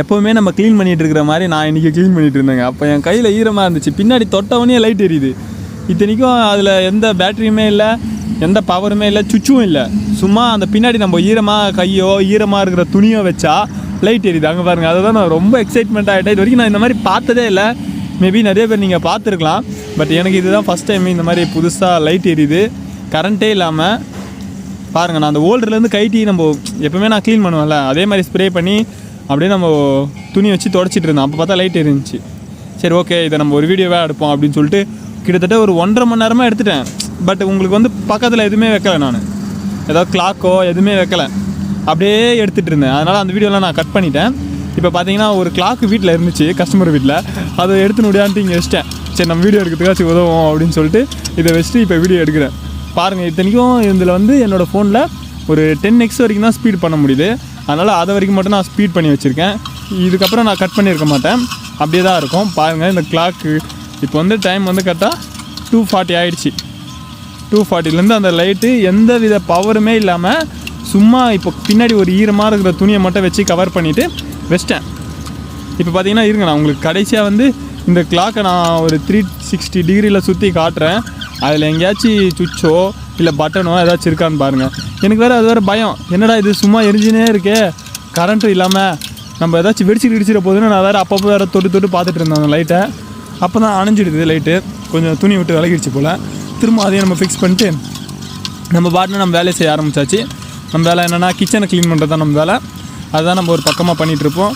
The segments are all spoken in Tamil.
எப்போவுமே நம்ம க்ளீன் பண்ணிகிட்டு இருக்கிற மாதிரி நான் இன்றைக்கி க்ளீன் பண்ணிட்டு இருந்தேங்க. அப்போ என் கையில் ஈரமாக இருந்துச்சு. பின்னாடி தொட்டவனே லைட் எரியுது. இத்தனைக்கும் அதில் எந்த பேட்டரியுமே இல்லை எந்த பவருமே இல்லை சுச்சும் இல்லை. சும்மா அந்த பின்னாடி நம்ம ஈரமாக கையோ ஈரமாக இருக்கிற துணியோ வச்சா லைட் எரியுது. அங்கே பாருங்கள் அதை தான் நான் ரொம்ப எக்ஸைட்மெண்ட் ஆகிட்டேன் இது வரைக்கும் நான் இந்த மாதிரி பார்த்ததே இல்லை. மேபி நிறைய பேர் நீங்கள் பார்த்துருக்கலாம். பட் எனக்கு இதுதான் ஃபஸ்ட் டைம் இந்த மாதிரி புதுசாக லைட் எரியுது. கரண்ட்டே இல்லாமல் பாருங்கள் நான் அந்த ஓல்டர்லேருந்து கைட்டி நம்ம எப்போவுமே நான் க்ளீன் பண்ணுவேன்ல. அதே மாதிரி ஸ்ப்ரே பண்ணி அப்படியே நம்ம துணி வச்சு தொடச்சிட்டு இருந்தோம். அப்போ பார்த்தா லைட் இருந்துச்சு. சரி ஓகே இதை நம்ம ஒரு வீடியோவே எடுப்போம் அப்படின்னு சொல்லிட்டு கிட்டத்தட்ட ஒரு ஒன்றரை மணி நேரமாக எடுத்துட்டேன். பட் உங்களுக்கு வந்து பக்கத்தில் எதுவுமே வைக்கலை நான். ஏதாவது கிளாக்கோ எதுவுமே வைக்கல. அப்படியே எடுத்துகிட்டு இருந்தேன். அதனால் அந்த வீடியோலாம் நான் கட் பண்ணிட்டேன். இப்போ பார்த்தீங்கன்னா ஒரு கிளாக்கு வீட்டில் இருந்துச்சு கஸ்டமர் வீட்டில் அதை எடுத்து முடியான்ட்டு இங்கே வச்சிட்டேன். சரி நம்ம வீடியோ எடுக்கிறதுக்காச்சும் உதவும் அப்படின்னு சொல்லிட்டு இதை வச்சுட்டு இப்போ வீடியோ எடுக்கிறேன். பாருங்கள் இத்தனைக்கும் இதில் வந்து என்னோடய ஃபோனில் ஒரு டென் எக்ஸ் வரைக்கும் தான் ஸ்பீட் பண்ண முடியுது. அதனால் அதை வரைக்கும் மட்டும் நான் ஸ்பீட் பண்ணி வச்சுருக்கேன். இதுக்கப்புறம் நான் கட் பண்ணியிருக்க மாட்டேன். அப்படியே தான் இருக்கும். பாருங்கள் இந்த கிளாக்கு இப்போ வந்து டைம் வந்து கரெக்டாக டூ ஃபார்ட்டி ஆகிடுச்சி டூ ஃபார்ட்டிலேருந்து அந்த லைட்டு எந்த வித பவருமே இல்லாமல் சும்மா இப்போ பின்னாடி ஒரு ஈரமாக இருக்கிற துணியை மட்டும் வச்சு கவர் பண்ணிவிட்டு வச்சிட்டேன். இப்போ பார்த்தீங்கன்னா இருங்க நான் உங்களுக்கு கடைசியாக வந்து இந்த கிளாக்கை நான் ஒரு த்ரீ சிக்ஸ்டி டிகிரியில் சுற்றி காட்டுறேன். அதில் எங்கேயாச்சும் சுவிட்சோ இல்லை பட்டனோ ஏதாச்சும் இருக்கான்னு பாருங்கள் எனக்கு வேறு அது வேறு பயம். என்னடா இது சும்மா எரிஞ்சினே இருக்கே. கரண்ட்டும் இல்லாமல் நம்ம ஏதாச்சும் வெடிச்சு இடிச்சிட போதுன்னு நான் வேறு அப்பப்போ வேறு தொட்டு தொட்டு பார்த்துட்டு இருந்தேன் அந்த லைட்டை அப்போ தான் அணைஞ்சிடுது லைட்டு கொஞ்சம் துணி விட்டு விலகிடுச்சு போல். திரும்ப அதையும் நம்ம ஃபிக்ஸ் பண்ணிட்டு நம்ம பாட்டில் நம்ம வேலையை செய்ய ஆரம்பிச்சாச்சு. நம்ம வேலை என்னென்னா கிச்சனை க்ளீன் பண்ணுறது தான் நம்ம வேலை. அதுதான் நம்ம ஒரு பக்கமாக பண்ணிகிட்ருப்போம்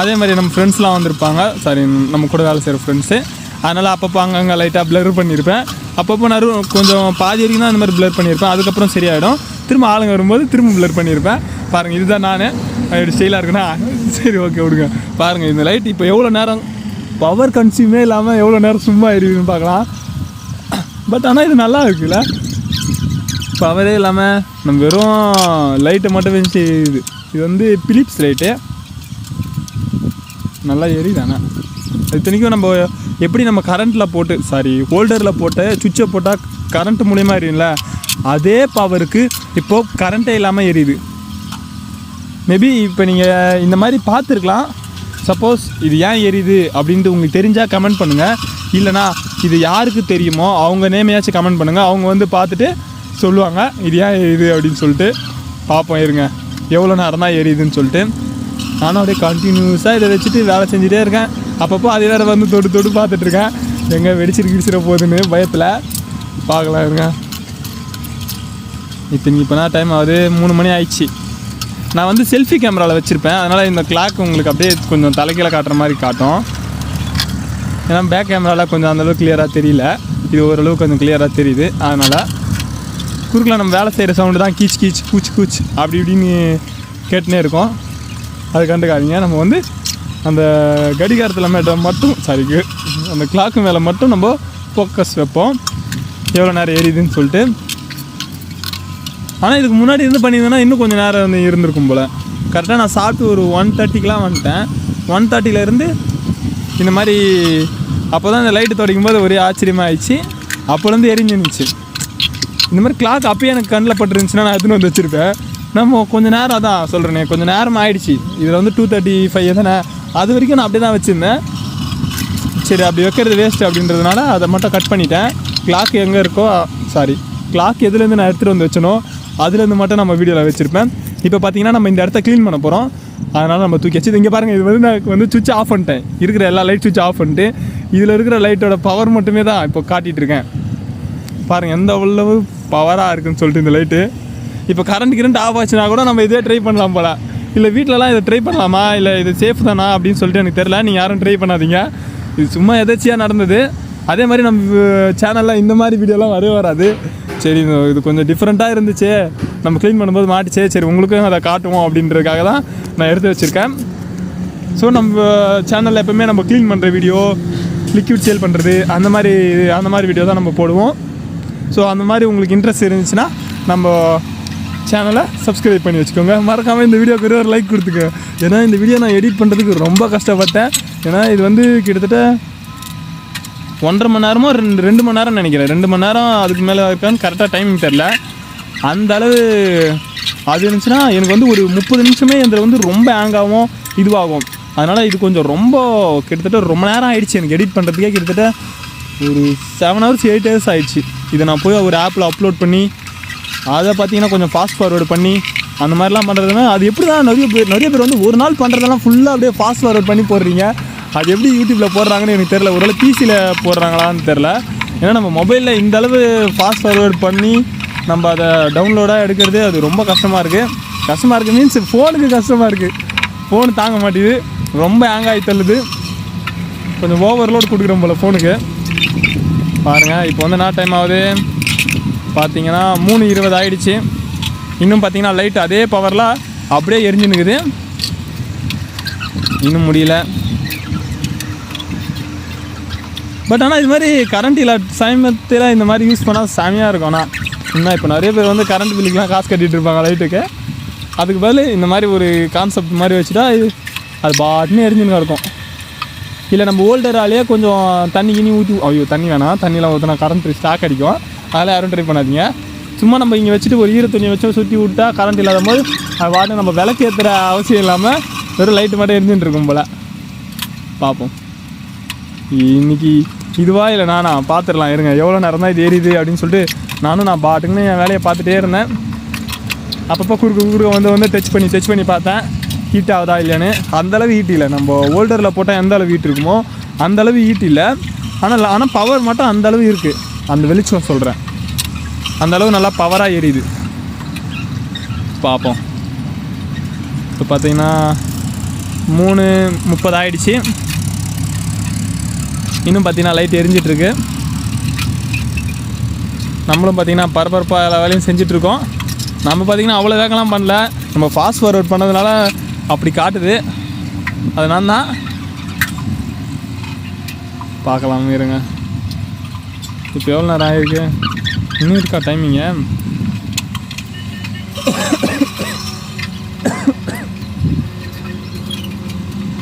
அதே மாதிரி நம்ம ஃப்ரெண்ட்ஸ்லாம் வந்திருப்பாங்க. சாரி நம்ம கூட வேலை செய்கிற ஃப்ரெண்ட்ஸு அதனால் அப்பப்போ அங்கங்கே லைட்டாக ப்ளர் பண்ணியிருப்பேன் அப்பப்போ நறு கொஞ்சம் பாதி வரைக்கும் தான் இந்த மாதிரி ப்ளர் பண்ணியிருப்பேன். அதுக்கப்புறம் சரியாயிடும். திரும்ப ஆளுங்க வரும்போது திரும்ப ப்ளர் பண்ணியிருப்பேன். பாருங்கள் இதுதான் நான். இப்படி ஸ்டைலாக இருக்குன்னா சரி ஓகே விடுங்க. பாருங்கள் இந்த லைட் இப்போ எவ்வளோ நேரம் பவர் கன்சியூமே இல்லாமல் எவ்வளோ நேரம் சும்மா எரியுதுன்னு பார்க்கலாம். பட் ஆனால் இது நல்லா இருக்குல்ல? பவரே இல்லாமல் நம்ம வெறும் லைட்டை மட்டும் வச்சு இது இது வந்து பிலிப்ஸ் லைட்டு நல்லா எரியுது ஆனால் இத்தனைக்கும் நம்ம எப்படி நம்ம கரண்ட்டில் போட்டு சாரி ஹோல்டரில் போட்டு சுவிட்சை போட்டால் கரண்ட் மூலியமாக எரியும்ல? அதே பவருக்கு இப்போது கரண்ட்டே இல்லாமல் எரியுது. மேபி இப்போ நீங்கள் இந்த மாதிரி பார்த்துருக்கலாம். சப்போஸ் இது ஏன் எரியுது அப்படின்ட்டு உங்களுக்கு தெரிஞ்சால் கமெண்ட் பண்ணுங்கள் இல்லைனா இது யாருக்கு தெரியுமோ அவங்க நேமையாச்சும் கமெண்ட் பண்ணுங்கள் அவங்க வந்து பார்த்துட்டு சொல்லுவாங்க இது ஏன் எரியுது அப்படின்னு சொல்லிட்டு. பார்ப்போம் இருங்க. எவ்வளோ நேரம் தான் எரியுதுன்னு சொல்லிட்டு. நானும் அப்படியே கண்டினியூஸாக இதை வச்சுட்டு வேலை செஞ்சுட்டே இருக்கேன். அப்பப்போ அதே வேறு வந்து தொட்டு தொட்டு பார்த்துட்ருக்கேன் எங்கே வெடிச்சிரு கிடிச்சிட போகுதுன்னு பயத்தில். பார்க்கலாம் இருங்க. இப்போ இப்போ நான் டைம் ஆகுது? மூணு மணி ஆயிடுச்சு. நான் வந்து செல்ஃபி கேமராவில் வச்சுருப்பேன். அதனால் இந்த கிளாக் உங்களுக்கு அப்படியே கொஞ்சம் தலைக்கீழ காட்டுற மாதிரி காட்டும். ஏன்னா பேக் கேமராவில் கொஞ்சம் அந்தளவுக்கு கிளியராக தெரியல. இது ஓரளவுக்கு கொஞ்சம் கிளியராக தெரியுது. அதனால் குறுக்கில் நம்ம வேலை செய்கிற சவுண்டு தான் கீச் கீச் கூச் கூச் அப்படி இப்படின்னு கேட்டுனே இருக்கோம். அது கண்டுக்காதீங்க. நம்ம வந்து அந்த கடிகாரத்தில் மேட்ட மட்டும் சாரி அந்த கிளாக்கு மேலே மட்டும் நம்ம ஃபோக்கஸ் வைப்போம். எவ்வளோ நேரம் எரியுதுன்னு சொல்லிட்டு. ஆனால் இதுக்கு முன்னாடி இருந்து பண்ணியிருந்தேன்னா இன்னும் கொஞ்சம் நேரம் வந்து இருந்திருக்கும் போல். கரெக்டாக நான் சாப்பிட்டு ஒரு ஒன் தேர்ட்டிக்கெலாம் வந்துட்டேன். ஒன் தேர்ட்டிலேருந்து இந்த மாதிரி அப்போ தான் இந்த லைட்டு துடைக்கும் போது ஒரே ஆச்சரியமாக ஆயிடுச்சு அப்போலேருந்து எரிஞ்சு இருந்துச்சு இந்த மாதிரி கிளாக் அப்போயே எனக்கு கண்ணில் பட்டுருந்துச்சுன்னா நான் எதுன்னு வந்து வச்சுருப்பேன். நம்ம கொஞ்சம் நேரம் அதான் சொல்கிறேனே கொஞ்சம் நேரம் ஆயிடுச்சு. இதில் வந்து டூ தேர்ட்டி ஃபைவ் தானே? அது வரைக்கும் நான் அப்படியே தான் வச்சுருந்தேன். சரி அப்படி வைக்கிறது வேஸ்ட் அப்படின்றதுனால அதை மட்டும் கட் பண்ணிட்டேன். கிளாக் எங்கே இருக்கோ சாரி கிளாக் எதுலேருந்து நான் எடுத்துகிட்டு வந்து வச்சனோ அதுலேருந்து மட்டும் நம்ம வீடியோவில் வச்சுருப்பேன். இப்போ பார்த்தீங்கன்னா நம்ம இந்த இடத்த க்ளீன் பண்ண போகிறோம் அதனால் நம்ம தூக்கி வச்சு இங்கே பாருங்கள் இது வந்து நான் வந்து சுவிட்ச் ஆஃப் பண்ணிட்டேன். இருக்கிற எல்லா லைட் சுவிட்ச் ஆஃப் பண்ணிட்டு இதில் இருக்கிற லைட்டோட பவர் மட்டுமே தான் இப்போ காட்டிகிட்டு இருக்கேன். பாருங்கள் எந்த அவ்வளவு பவராக இருக்குன்னு சொல்லிட்டு இந்த லைட்டு இப்போ கரண்ட் கிரண்ட் ஆஃப் ஆச்சுன்னா கூட நம்ம இதே ட்ரை பண்ணலாம் போல. இல்லை வீட்டிலலாம் இதை ட்ரை பண்ணலாமா? இல்லை இது சேஃப் தானா அப்படின்னு சொல்லிட்டு எனக்கு தெரில நீங்கள் யாரும் ட்ரை பண்ணாதீங்க. இது சும்மா எதாச்சியாக நடந்தது. அதே மாதிரி நம்ம சேனலில் இந்த மாதிரி வீடியோலாம் வரவே வராது. சரி இது கொஞ்சம் டிஃப்ரெண்ட்டாக இருந்துச்சு. நம்ம க்ளீன் பண்ணும்போது மாட்டிச்சே. சரி உங்களுக்கும் அதை காட்டுவோம் அப்படின்றதுக்காக தான் நான் எடுத்து வச்சுருக்கேன். ஸோ நம்ம சேனலில் எப்போவுமே நம்ம க்ளீன் பண்ணுற வீடியோ லிக்விட் சேல் பண்ணுறது அந்த மாதிரி அந்த மாதிரி வீடியோ தான் நம்ம போடுவோம். ஸோ அந்த மாதிரி உங்களுக்கு இன்ட்ரெஸ்ட் இருந்துச்சுன்னா நம்ம சேனலை சப்ஸ்கிரைப் பண்ணி வச்சுக்கோங்க. மறக்காமல் இந்த வீடியோக்கு ஒரு லைக் கொடுத்துக்க. ஏன்னா இந்த வீடியோ நான் எடிட் பண்ணுறதுக்கு ரொம்ப கஷ்டப்பட்டேன். ஏன்னா இது வந்து கிட்டத்தட்ட ஒன்றரை மணி நேரமோ ரெண்டு ரெண்டு மணி நேரம் நினைக்கிறேன். ரெண்டு மணி நேரம் அதுக்கு மேலே இருக்கான்னு கரெக்டாக டைமிங் தெரில அந்த அளவு அது இருந்துச்சுன்னா எனக்கு வந்து ஒரு முப்பது நிமிஷமே இதில் வந்து ரொம்ப ஹேங் ஆகும் இதுவாகும். அதனால் இது கொஞ்சம் ரொம்ப கிட்டத்தட்ட ரொம்ப நேரம் ஆயிடுச்சு. எனக்கு எடிட் பண்ணுறதுக்கே கிட்டத்தட்ட ஒரு செவன் ஹவர்ஸ் எயிட் ஹவர்ஸ் ஆயிடுச்சு. இதை நான் போய் ஒரு ஆப்பில் அப்லோட் பண்ணி அதை பார்த்தீங்கன்னா கொஞ்சம் ஃபாஸ்ட் ஃபார்வர்டு பண்ணி அந்த மாதிரிலாம் பண்ணுறதுனா அது எப்படி தான் நிறைய பேர் நிறைய பேர் வந்து ஒரு நாள் பண்ணுறதெல்லாம் ஃபுல்லாக அப்படியே ஃபாஸ்ட் ஃபார்வர்ட் பண்ணி போடுறீங்க. அது எப்படி யூடியூப்பில் போடுறாங்கன்னு எனக்கு தெரில ஒருவேளை பிசியில் போடுறாங்களான்னு தெரில ஏன்னா நம்ம மொபைலில் இந்த அளவு ஃபாஸ்ட் ஃபார்வர்ட் பண்ணி நம்ம அதை டவுன்லோடாக எடுக்கிறது அது ரொம்ப கஷ்டமாக இருக்குது கஷ்டமாக இருக்குது மீன்ஸ் ஃபோனுக்கு கஷ்டமாக இருக்குது ஃபோன் தாங்க மாட்டேங்குது. ரொம்ப ஹேங் ஆகி தள்ளுது. கொஞ்சம் ஓவர்லோட் கொடுக்குறோம் போல் ஃபோனுக்கு பாருங்கள் இப்போ வந்து என்ன டைம் ஆகுது? பார்த்தீங்கன்னா மூணு இருபது ஆயிடுச்சு. இன்னும் பார்த்தீங்கன்னா லைட் அதே பவரில் அப்படியே எரிஞ்சு இன்னும் முடியல. பட் ஆனால் இது மாதிரி கரண்ட் இல்லை சமயத்தில் இந்த மாதிரி யூஸ் பண்ணால் செமையாக இருக்கும். ஆனால் இன்னும் இப்போ நிறைய பேர் வந்து கரண்ட் பில்லுக்குலாம் காசு கட்டிகிட்டு இருப்பாங்க லைட்டுக்கு அதுக்கு பதில் இந்த மாதிரி ஒரு கான்செப்ட் மாதிரி வச்சுட்டா இது அது பாட்டுன்னு எரிஞ்சுன்னு இருக்கும் இல்லை நம்ம ஓல்டராலேயே கொஞ்சம் தண்ணி கிணி ஊற்றி ஐயோ தண்ணி வேணாம். தண்ணியெலாம் ஊற்றினா கரண்ட் ஸ்டாக் அடிக்கும். அதெல்லாம் யாரும் ட்ரை பண்ணாதீங்க. சும்மா நம்ம இங்கே வச்சுட்டு ஒரு ஈர துணியை வச்சு சுற்றி விட்டா கரண்ட் இல்லாத போது அது வாட்டு நம்ம விளக்கு ஏற்றுற அவசியம் இல்லாமல் வெறும் லைட்டு மட்டும் எரிஞ்சுட்டு இருக்கும் போல். பார்ப்போம். இன்னைக்கு இதுவா இல்லை நானா பார்த்துடலாம். இருங்க எவ்வளோ நேரம் தான் இது ஏறிது அப்படின்னு சொல்லிட்டு நானும் நான் பாட்டுக்குன்னு என் வேலையை பார்த்துட்டே இருந்தேன். அப்பப்போ குறுக்க குறுக்க வந்து வந்து டச் பண்ணி டச் பண்ணி பார்த்தேன். ஹீட் ஆகுதா இல்லையான்னு. அந்தளவு ஹீட் இல்லை. நம்ம ஓல்டரில் போட்டால் எந்த அளவு ஹீட் இருக்குமோ அந்த அளவு ஹீட் இல்லை. ஆனால் ஆனால் பவர் மட்டும் அந்த அளவு இருக்குது அந்த வெளிச்சம் சொல்கிறேன் அந்த அளவு நல்லா பவராக எரியுது பார்ப்போம் இப்போ பார்த்தீங்கன்னா மூணு முப்பது ஆயிடுச்சு. இன்னும் பார்த்தீங்கன்னா லைட் எரிஞ்சிட்ருக்கு. நம்மளும் பார்த்தீங்கன்னா பரபரப்பாக எல்லா வேலையும் செஞ்சிட்ருக்கோம். நம்ம பார்த்தீங்கன்னா அவ்வளோ வேகலாம் பண்ணல. நம்ம ஃபாஸ்ட் ஃபார்வர்ட் பண்ணதுனால அப்படி காட்டுது. அதனால தான். பார்க்கலாம் இருங்க. இப்போ எவ்வளோ நேரம் ஆகிருக்கு இன்னும் இருக்கா டைமிங்க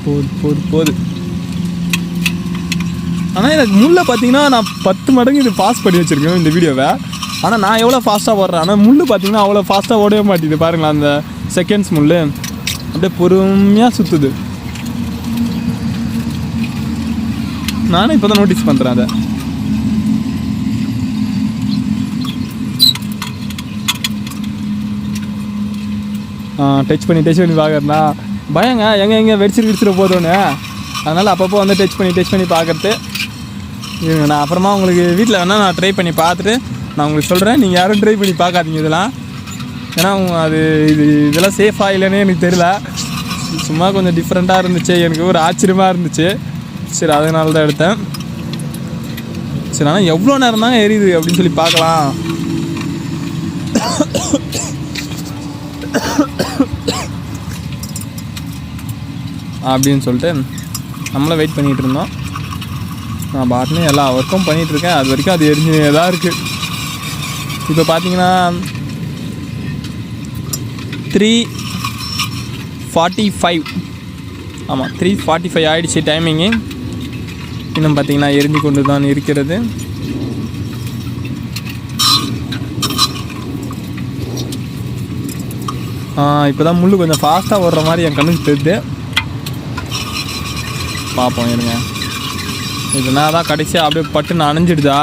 போது போது போது ஆனால் எனக்கு முள்ள பார்த்தீங்கன்னா நான் பத்து மடங்கு இது பாஸ் பண்ணி வச்சுருக்கேன் இந்த வீடியோவை ஆனால் நான் எவ்வளோ ஃபாஸ்ட்டாக ஓடுறேன்? ஆனால் முள் பார்த்தீங்கன்னா அவ்வளோ ஃபாஸ்ட்டாக ஓடவே மாட்டேங்குது. பாருங்களேன் அந்த செகண்ட்ஸ் முள் அப்படியே பொறுமையாக சுற்றுது நானும் இப்போ தான் நோட்டீஸ் பண்ணுறேன் அதை. டச் பண்ணி டச் பண்ணி பார்க்குறேன்னா பயங்க. எங்கே எங்கே வெடிச்சிட்டு வெடிச்சிட போதோன்னு அதனால் அப்பப்போ வந்து டச் பண்ணி டச் பண்ணி பார்க்கறது. நான் அப்புறமா உங்களுக்கு வீட்டில் வேணால் நான் ட்ரை பண்ணி பார்த்துட்டு நான் உங்களுக்கு சொல்கிறேன் நீங்கள் யாரும் ட்ரை பண்ணி பார்க்காதீங்க இதெல்லாம். ஏன்னா அது இது இதெல்லாம் சேஃபாக இல்லைன்னு எனக்கு தெரியல. சும்மா கொஞ்சம் டிஃப்ரெண்ட்டாக இருந்துச்சு. எனக்கு ஒரு ஆச்சரியமாக இருந்துச்சு. சரி அதனால தான் எடுத்தேன். சரி ஆனால் எவ்வளோ நேரம் தாங்க எரியுது அப்படின்னு சொல்லி பார்க்கலாம். அப்படின்னு சொல்லிட்டு நம்மளும் வெயிட் பண்ணிகிட்டு இருந்தோம். நான் பாட்டுன்னு எல்லா ஒர்க்கும் பண்ணிகிட்டு இருக்கேன். அது வரைக்கும் அது எரிஞ்சுனே தான் இருக்குது இப்போ பார்த்தீங்கன்னா த்ரீ ஃபார்ட்டி ஃபைவ் ஆமாம் த்ரீ ஃபார்ட்டி ஃபைவ் ஆகிடுச்சு டைமிங்கு இன்னும் பார்த்தீங்கன்னா எரிஞ்சு கொண்டு தான் இருக்கிறது. இப்போ தான் முள் கொஞ்சம் ஃபாஸ்ட்டாக ஓடுற மாதிரி என் கண்ணுக்கு தெரியுது. பார்ப்போம் இருங்க. இது நான் தான் கடைசியாக அப்படியே பட்டுன்னு அணைஞ்சிடுதா?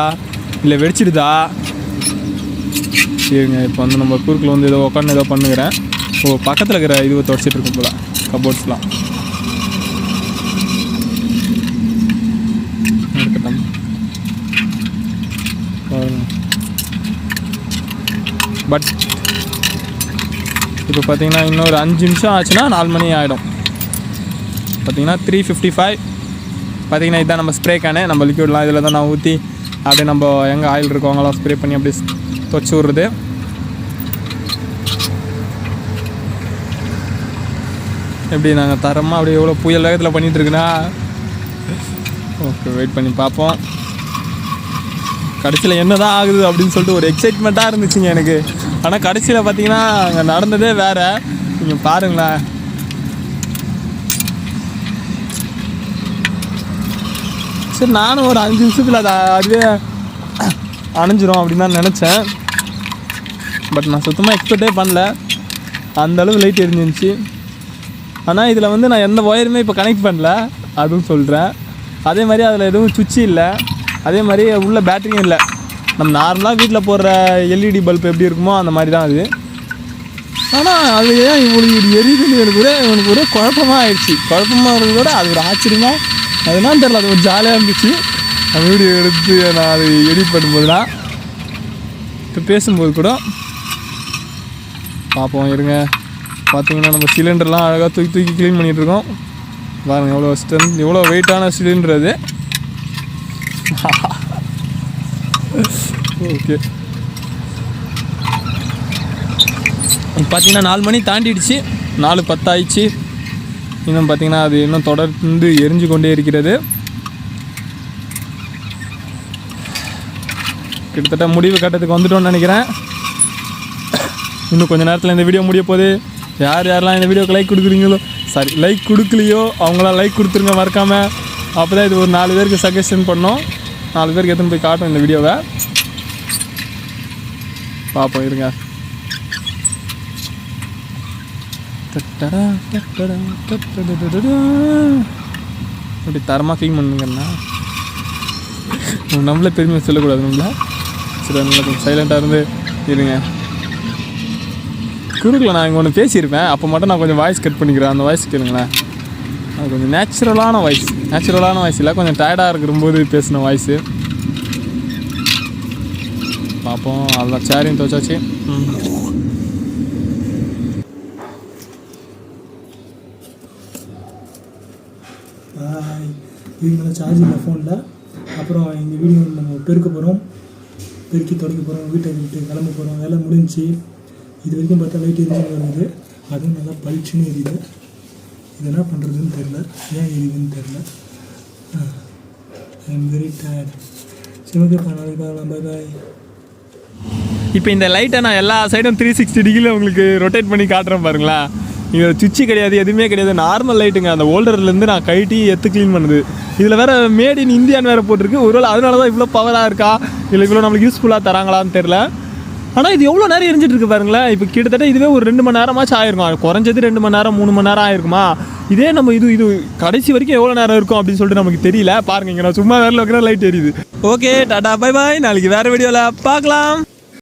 இல்லை வெடிச்சிடுதா? இருங்க இப்போ வந்து நம்ம குறுக்கில் வந்து ஏதோ உட்காந்து ஏதோ பண்ணுகிறேன். ஓ பக்கத்தில் இருக்கிற இதுவை தொடச்சிட்டு இருக்கும் போல கபோர்ட்ஸ்லாம் இருக்கட்டும். பட் இப்போ பார்த்தீங்கன்னா இன்னொரு அஞ்சு நிமிஷம் ஆச்சுன்னா நாலு மணி ஆகிடும் பார்த்திங்கன்னா த்ரீ ஃபிஃப்டி ஃபைவ் பார்த்தீங்கன்னா இதுதான் நம்ம ஸ்ப்ரே கேனு நம்ம லிக்யூட்லாம் இதில் தான் நான் ஊற்றி அப்படியே நம்ம எங்கே ஆயில் இருக்கவங்களாம் ஸ்ப்ரே பண்ணி அப்படியே தொச்சு விட்றது. எப்படி நாங்கள் தரமாக அப்படியே எவ்வளோ புயல் வேகத்தில் பண்ணிகிட்ருக்குன்னா ஓகே வெயிட் பண்ணி பார்ப்போம். கடைசியில் என்ன தான் ஆகுது அப்படின்னு சொல்லிட்டு ஒரு எக்ஸைட்மெண்ட்டாக இருந்துச்சுங்க எனக்கு. ஆனால் கடைசியில் பார்த்தீங்கன்னா அங்கே நடந்ததே வேறு. நீங்கள் பாருங்களேன். சரி நானும் ஒரு அஞ்சு நிமிஷத்தில் அது அதுவே அணைஞ்சிரும் அப்படின்னு தான் நினச்சேன். பட் நான் சுத்தமாக எக்ஸ்பெக்டே பண்ணல. அந்தளவு லைட் எரிஞ்சிருந்துச்சு ஆனால் இதில் வந்து நான் எந்த ஒயருமே இப்போ கனெக்ட் பண்ணல அதுவும் சொல்கிறேன் அதே மாதிரி அதில் எதுவும் சுவிட்சு இல்லை. அதே மாதிரி உள்ள பேட்டரியும் இல்லை. நம்ம நார்மலாக வீட்டில் போடுற எல்இடி பல்ப் எப்படி இருக்குமோ அந்த மாதிரி தான் அது. ஆனால் அது ஏன் இவனுக்கு இது எரியுதுன்னு எனக்கு ஒரே எனக்கு ஒரே குழப்பமாக ஆயிடுச்சு. குழப்பமாக இருக்கிறத விட அது ஒரு ஆச்சரியமாக அது அதுதான் தெரில அது ஒரு ஜாலியாக இருந்துச்சு. அந்த வீடியோ எடுத்து நான் அது எடிட் பண்ணும்போதுலாம் இப்போ பேசும்போது கூட பார்ப்போம் இருங்க. பார்த்தீங்கன்னா நம்ம சிலிண்டர்லாம் அழகாக தூக்கி தூக்கி க்ளீன் பண்ணிகிட்டு இருக்கோம். பாருங்க எவ்வளோ ஸ்ட்ரென்த் எவ்வளோ வெயிட்டான சிலிண்டர் அது. ஓகே பார்த்தீங்கன்னா நாலு மணி தாண்டிடுச்சு. நாலு பத்தாயிடுச்சு. இன்னும் பார்த்தீங்கன்னா அது இன்னும் தொடர்ந்து எரிஞ்சு கொண்டே இருக்கிறது. கிட்டத்தட்ட முடிவு கட்டத்துக்கு வந்துட்டோம்னு நினைக்கிறேன். இன்னும் கொஞ்சம் நேரத்தில் இந்த வீடியோ முடிய போகுது. யார் யாரெல்லாம் இந்த வீடியோக்கு லைக் கொடுக்குறீங்களோ சாரி லைக் கொடுக்கலையோ அவங்களாம் லைக் கொடுத்துருங்க மறக்காமல் அப்போ தான் இது ஒரு நாலு பேருக்கு சஜஷன் பண்ணோம். நாலு பேருக்கு எடுத்துன்னு போய் காட்டும் இந்த வீடியோவை பார்ப்போம் இருங்க. அப்படி தரமாக க்ளீன் பண்ணுங்கண்ணா. நம்மளே பெருமையை சொல்லக்கூடாது நம்மள. சரி நல்லா கொஞ்சம் சைலண்ட்டாக இருந்து இருங்க. குறுக்கில் நான் இங்கே ஒன்று பேசியிருப்பேன். அப்போ மட்டும் நான் கொஞ்சம் வாய்ஸ் கட் பண்ணிக்கிறேன். அந்த வாய்ஸ் கேளுங்களேன். அது கொஞ்சம் நேச்சுரலான வாய்ஸ் நேச்சுரலான வாய்ஸ் இல்லை கொஞ்சம் டயர்டாக இருக்கிறபோது பேசின வாய்ஸு பார்ப்போம் அதான் சேரையும் துவச்சாச்சு. ம் இதுக்கு மேலே சார்ஜ் இல்லை ஃபோனில் அப்புறம் எங்கள் வீடியோ நம்ம பெருக்க போகிறோம் பெருக்கி தொடங்க போகிறோம் வீட்டை விட்டு கிளம்ப போகிறோம் வேலை முடிஞ்சு இது வரைக்கும் பார்த்தா லைட் எரிஞ்சு வருது. அதுவும் நல்லா பளிச்சுன்னு எரியுது. இது என்ன பண்ணுறதுன்னு தெரில ஏன் எரியுதுன்னு தெரில ஐ எம் வெரி டயர்ட் சரி ஓகேப்பா நாளைக்கு பார்க்கலாம். பை பாய் இப்போ இந்த லைட்டை நான் எல்லா சைடும் த்ரீ சிக்ஸ்டி டிகிரியில் உங்களுக்கு ரொட்டேட் பண்ணி காட்டுறேன் பாருங்களா? இங்கே சுவிட்சு கிடையாது எதுவுமே கிடையாது. நார்மல் லைட்டுங்க அந்த ஓல்டர்லேருந்து நான் கழட்டி எத்து க்ளீன் பண்ணுது. இதில் வேற மேட் இன் இந்தியான்னு வேறு போட்டிருக்கு. ஒருவேளை அதனால தான் இவ்வளோ பவராக இருக்கா? இல்லை இவ்வளோ நம்மளுக்கு யூஸ்ஃபுல்லாக தராங்களான்னு தெரில ஆனால் இது எவ்வளோ நேரம் எரிஞ்சிட்டு இருக்கு பாருங்களேன். இப்போ கிட்டத்தட்ட இதுவே ஒரு ரெண்டு மணி நேரமாச்சும் ஆயிருக்கும். குறைஞ்சது ரெண்டு மணி நேரம் மூணு மணி நேரம் ஆயிருக்குமா? இதே நம்ம இது இது கடைசி வரைக்கும் எவ்வளோ நேரம் இருக்கும் அப்படின்னு சொல்லிட்டு நமக்கு தெரியல. பாருங்க இங்கே நான் சும்மா வேற வைக்கிற லைட் எரியுது. ஓகே டாடா பை பாய் நாளைக்கு வேறு வீடியோவில் பார்க்கலாம்